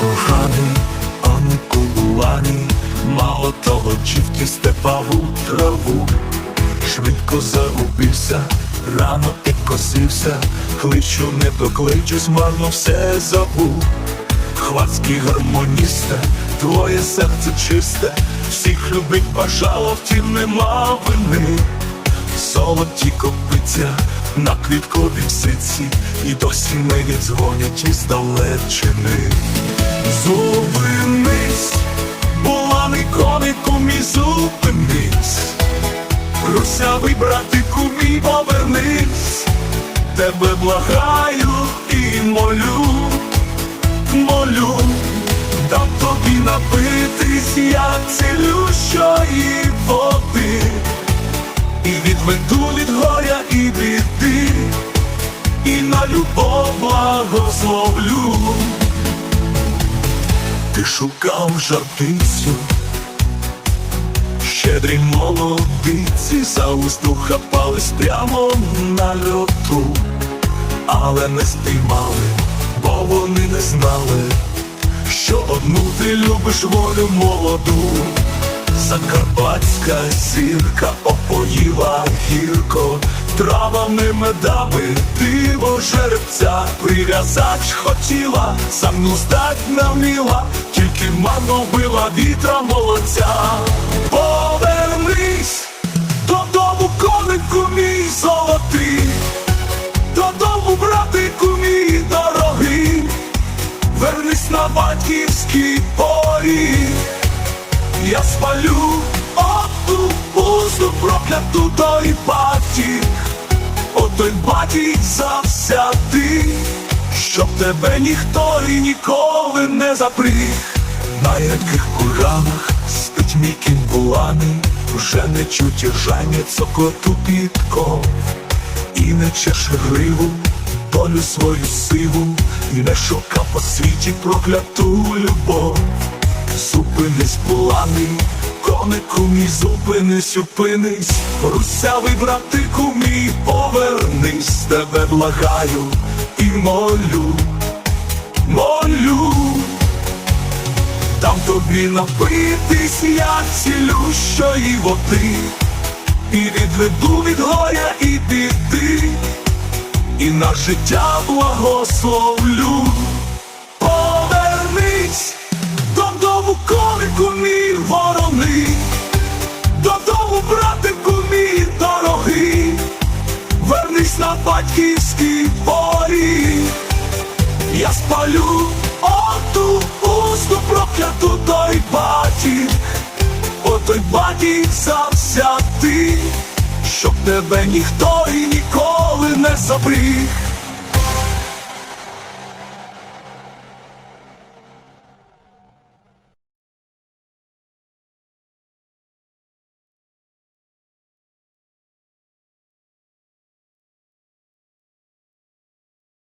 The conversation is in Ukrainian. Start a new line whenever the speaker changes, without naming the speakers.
коханий, а не кубуваний, мало того, чівки степаву траву, швидко загубився, рано підкосився, кличу, не докличусь, марно все забув. Хвацький гармоністе, твоє серце чисте, всіх любить бажало, втім нема вини. Золоті копиця на квітковій сиці, і досі мені дзвонять із далечини. Зупинись, буланий конику мій зупинись, Русявий братику мій повернись, тебе благаю і молю молю, дам тобі напитись, як цілющої води, і відведу від горя і біди, і на любов благословлю. Ти шукав жартицю, щедрі молодиці за усту хапались прямо на льоту, але не спіймали бо вони не знали, що одну ти любиш волю молоду, Закарпатська зірка опоїла гірко, травами медами диво жеребця прив'язач хотіла, самну здать навміла, тільки ману била вітра молодця. Повернись додому, конику мій золотий. Я спалю оту пусту прокляту той батік, отой батік завсятий, щоб тебе ніхто і ніколи не запріг, на яких куранах спить мій кінь буланий, вже не чуть ржання цокоту підков і не чеше гриву, долю свою сиву, і не шукав по світі прокляту любов. Зупинись, буланий, конику мій, зупинись, упинись, русявий братику мій, повернись, тебе благаю і молю, молю. Дам тобі напитись, як цілющої води. І відведу від горя і біди, і на життя благословлю. Конику мій ворони, додому, братику мій дорогий, вернись на батьківський поріг, я спалю оту пусту прокляту той батік. Отой батік завсятий, щоб тебе ніхто і ніколи не забрів.